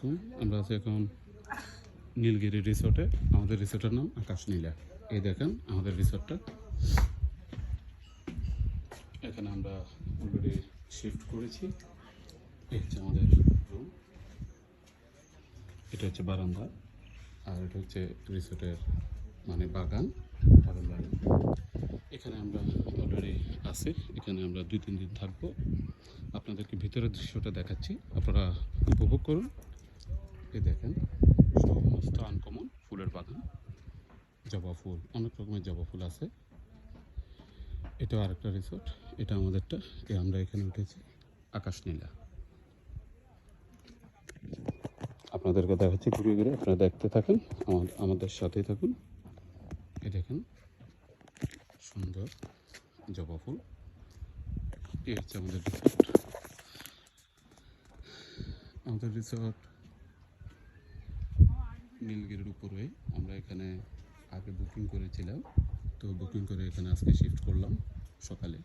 আলাইকুম আমরা আছি এখন নীলগিরি রিসোর্টে। আমাদের রিসোর্টের নাম আকাশ নীলা। এই দেখেন আমাদের রিসোর্টটা। এখানে আমরা অলরেডি শিফট করেছি। এই হচ্ছে আমাদের রুম এটা হচ্ছে বারান্দা। আর এটা হচ্ছে রিসোর্টের মানে বাগান বাগান এখানে আমরা অলরেডি আছি। এখানে আমরা দুই, তিন দিন থাকব। আপনাদেরকে ভিতরের দৃশ্যটা দেখাচ্ছি। আপনারা উপভোগ করুন। এই দেখেন সমস্ত আনকমন ফুলের বাগান। জবা ফুল অনেক রকমের জবা ফুল আছে। এটাও আরেকটা রিসোর্ট এটা আমাদেরটা এ আমরা এখানে উঠেছি আকাশ নীলা। আপনাদেরকে দেখাচ্ছি ঘুরে ঘুরে আপনারা দেখতে থাকেন আমা- আমাদের সাথেই থাকুন। এ দেখেন সুন্দর জবা ফুল। এই হচ্ছে আমাদের রিসোর্ট আমাদের রিসোর্ট নীলগিরির উপরে আমরা এখানে আগে বুকিং করেছিলাম। তো বুকিং করে এখানে আজকে শিফট করলাম সকালে।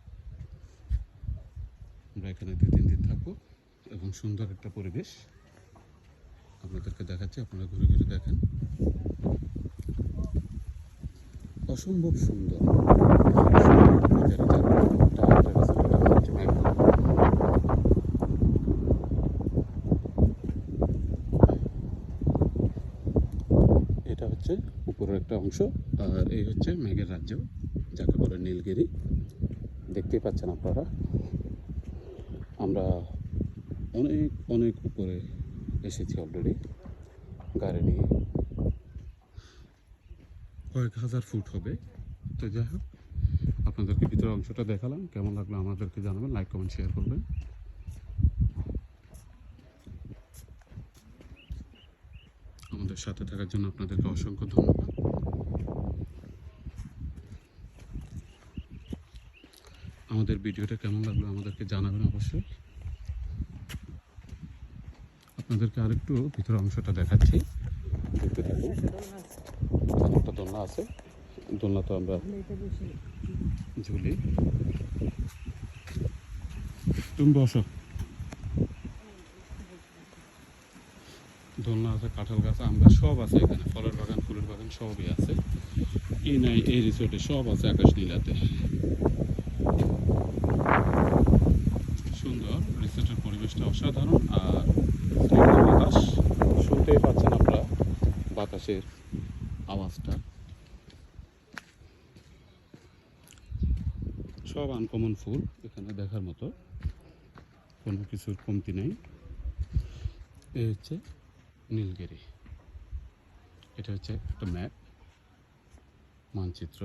আমরা এখানে দু তিন দিন থাকব এবং সুন্দর একটা পরিবেশ আপনাদেরকে দেখাচ্ছি, আপনারা ঘুরে ঘুরে দেখেন। অসম্ভব সুন্দর এটা একটা resort, এটা হচ্ছে ম্যাংগ্রোভ। এটা হচ্ছে উপরের একটা অংশ, আর এই হচ্ছে মেঘের রাজ্য, যাকে বলে নীলগিরি। দেখতেই পাচ্ছেন আপনারা, আমরা অনেক অনেক উপরে এসেছি অলরেডি গাড়ি নিয়ে। কয়েক হাজার ফুট হবে। তো যাই হোক, আপনাদেরকে ভিতরের অংশটা দেখালাম, কেমন লাগল আমাদেরকে জানাবেন লাইক কমেন্ট শেয়ার করবেন। আমাদের সাথে থাকার জন্য আপনাদেরকে অসংখ্য ধন্যবাদ। আমাদের ভিডিওটা কেমন লাগল আমাদেরকে জানাবেন অবশ্যই। আপনাদেরকে আরেকটু ভিতরের অংশটা দেখাচ্ছি। দেখতে থাকুন একটা দোলনা আছে। দোলনা তো আমরা ঝুলি। তুমি বসো। দোলনা আছে, কাঁঠাল গাছ আম গাছ সব আছে এখানে, ফলের বাগান, ফুলের বাগান সবই আছে। এই নাই, এই রিসোর্টে সব আছে আকাশ নীলাতে। সুন্দর রিসোর্টের পরিবেশটা অসাধারণ, আর বাতাস। শুনতেই পাচ্ছেন আপনারা বাতাসের আওয়াজটা। সব আনকমন ফুল এখানে দেখার মতো। কোনো কিছুর কমতি নেই। এই হচ্ছে নীলগিরি। এটা হচ্ছে একটা ম্যাপ, মানচিত্র।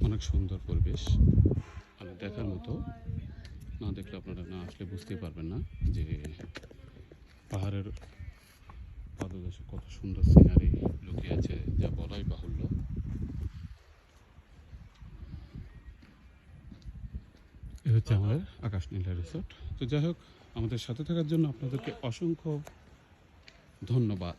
অনেক সুন্দর পরিবেশ। মানে দেখার মতো না দেখলে আপনারা না আসলে বুঝতেই পারবেন না যে পাহাড়ের পাদদেশে কত সুন্দর সিনারি লুকিয়ে আছে, যা বলাই বাহুল্য। এ হচ্ছে আমাদের আকাশ নীলা রিসোর্ট তো যাই হোক, আমাদের সাথে থাকার জন্য আপনাদেরকে অসংখ্য ধন্যবাদ।